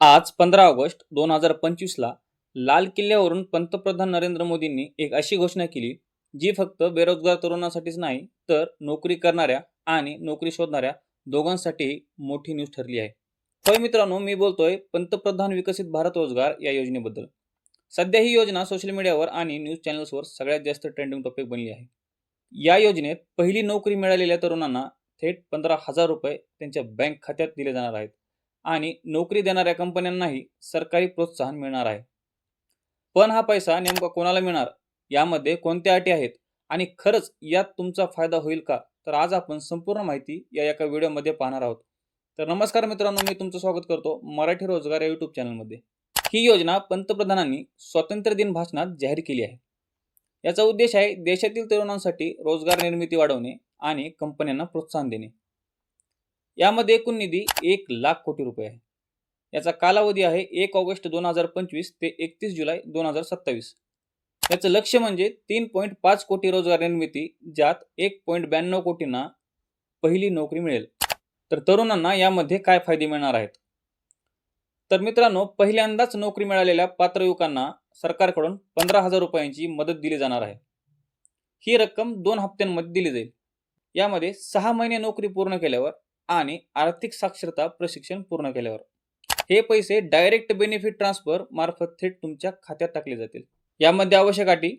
आज पंधरा ऑगस्ट दोन हजार पंचवीसला लाल किल्ल्यावरून पंतप्रधान नरेंद्र मोदींनी एक अशी घोषणा केली जी फक्त बेरोजगार तरुणांसाठीच नाही तर नोकरी करणाऱ्या आणि नोकरी शोधणाऱ्या दोघांसाठी मोठी न्यूज ठरली आहे. होय मित्रांनो मी बोलतोय पंतप्रधान विकसित भारत रोजगार या योजनेबद्दल. सध्या ही योजना सोशल मीडियावर आणि न्यूज चॅनल्सवर सगळ्यात जास्त ट्रेंडिंग टॉपिक बनली आहे. या योजनेत पहिली नोकरी मिळालेल्या तरुणांना थेट पंधरा हजार रुपये त्यांच्या बँक खात्यात दिले जाणार आहेत. आणि नोकरी देणाऱ्या कंपन्यांनाही सरकारी प्रोत्साहन मिळणार आहे. पण हा पैसा नेमका कोणाला मिळणार? यामध्ये कोणत्या अटी आहेत? आणि खरंच यात तुमचा फायदा होईल का? तर आज आपण संपूर्ण माहिती या एका व्हिडिओमध्ये पाहणार आहोत. तर नमस्कार मित्रांनो मी तुमचं स्वागत करतो मराठी रोजगार या युट्यूब चॅनलमध्ये ही योजना पंतप्रधानांनी स्वातंत्र्य दिन भाषणात जाहीर केली आहे. याचा उद्देश आहे देशातील तरुणांसाठी रोजगार निर्मिती वाढवणे आणि कंपन्यांना प्रोत्साहन देणे. यामध्ये एकूण निधी एक लाख कोटी रुपये आहे. याचा कालावधी आहे एक ऑगस्ट दोन हजार पंचवीस ते एकतीस जुलै दोन हजार सत्तावीस. याचं लक्ष म्हणजे तीन पॉईंट पाच कोटी रोजगार निर्मिती ज्यात एक पॉईंट ब्याण्णव कोटींना पहिली नोकरी मिळेल. तर तरुणांना यामध्ये काय फायदे मिळणार आहेत? तर मित्रांनो पहिल्यांदाच नोकरी मिळालेल्या पात्र युवकांना सरकारकडून पंधरा हजार रुपयांची मदत दिली जाणार आहे. ही रक्कम दोन हप्त्यांमध्ये दिली जाईल. यामध्ये सहा महिने नोकरी पूर्ण केल्यावर आणि आर्थिक साक्षरता प्रशिक्षण पूर्ण केल्यावर. हे पैसे डायरेक्ट बेनिफिट ट्रान्सफर मार्फत थेट तुमच्या खात्यात टाकले जातील. यामध्ये आवश्यक अटी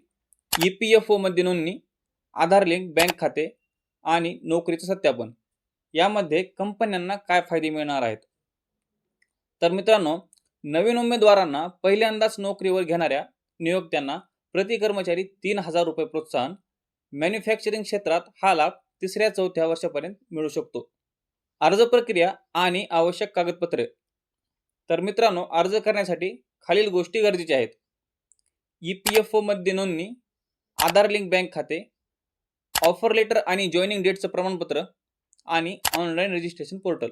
ई पी एफ ओमध्ये नोंदणी आधार लिंक बँक खाते आणि नोकरीचं सत्यापन. यामध्ये कंपन्यांना काय फायदे मिळणार आहेत? तर मित्रांनो नवीन उमेदवारांना पहिल्यांदाच नोकरीवर घेणाऱ्या नियोक्त्यांना प्रति कर्मचारी तीन हजार रुपये प्रोत्साहन. मॅन्युफॅक्चरिंग क्षेत्रात हा लाभ तिसऱ्या चौथ्या वर्षापर्यंत मिळू शकतो. अर्ज प्रक्रिया आणि आवश्यक कागदपत्रे. तर मित्रांनो अर्ज करण्यासाठी खालील गोष्टी गरजेच्या आहेत. ई पी एफ ओमध्ये नोंदणी आधार लिंक बँक खाते ऑफर लेटर आणि जॉईनिंग डेटचं प्रमाणपत्र आणि ऑनलाईन रजिस्ट्रेशन पोर्टल.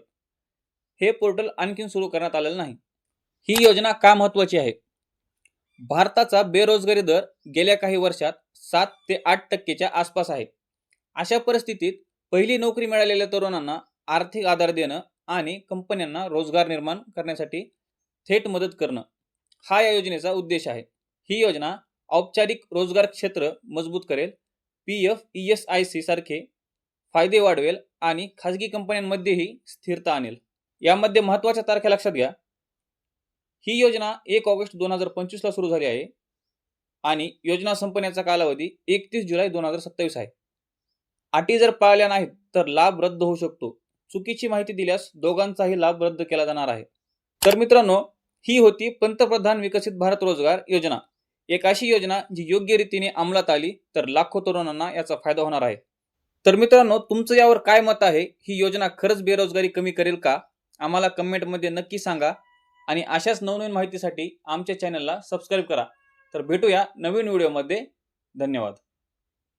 हे पोर्टल आणखीन सुरू करण्यात आलेलं नाही. ही योजना का महत्त्वाची आहे? भारताचा बेरोजगारी दर गेल्या काही वर्षात सात ते आठ टक्केच्या आसपास आहे. अशा परिस्थितीत पहिली नोकरी मिळालेल्या तरुणांना आर्थिक आधार देणं आणि कंपन्यांना रोजगार निर्माण करण्यासाठी थेट मदत करणं हा या योजनेचा उद्देश आहे. ही योजना औपचारिक रोजगार क्षेत्र मजबूत करेल P F E S I C सारखे फायदे वाढवेल आणि खाजगी कंपन्यांमध्येही स्थिरता आणेल. यामध्ये महत्त्वाच्या तारखा लक्षात घ्या. ही योजना एक ऑगस्ट दोन हजार पंचवीसला सुरू झाली आहे आणि योजना संपण्याचा कालावधी एकतीस जुलै दोन हजार सत्तावीस आहे. अटी जर पाळल्या नाहीत तर लाभ रद्द होऊ शकतो. चुकीची माहिती दिल्यास दोघांचाही लाभ रद्द केला जाणार आहे. तर मित्रांनो ही होती पंतप्रधान विकसित भारत रोजगार योजना. एक अशी योजना जी योग्य रीतीने अंमलात आली तर लाखो तरुणांना याचा फायदा होणार आहे. तर मित्रांनो तुमचं यावर काय मत आहे? ही योजना खरंच बेरोजगारी कमी करेल का? आम्हाला कमेंटमध्ये नक्की सांगा आणि अशाच नवनवीन माहितीसाठी आमच्या चॅनलला सबस्क्राईब करा. तर भेटूया नवीन व्हिडिओमध्ये धन्यवाद.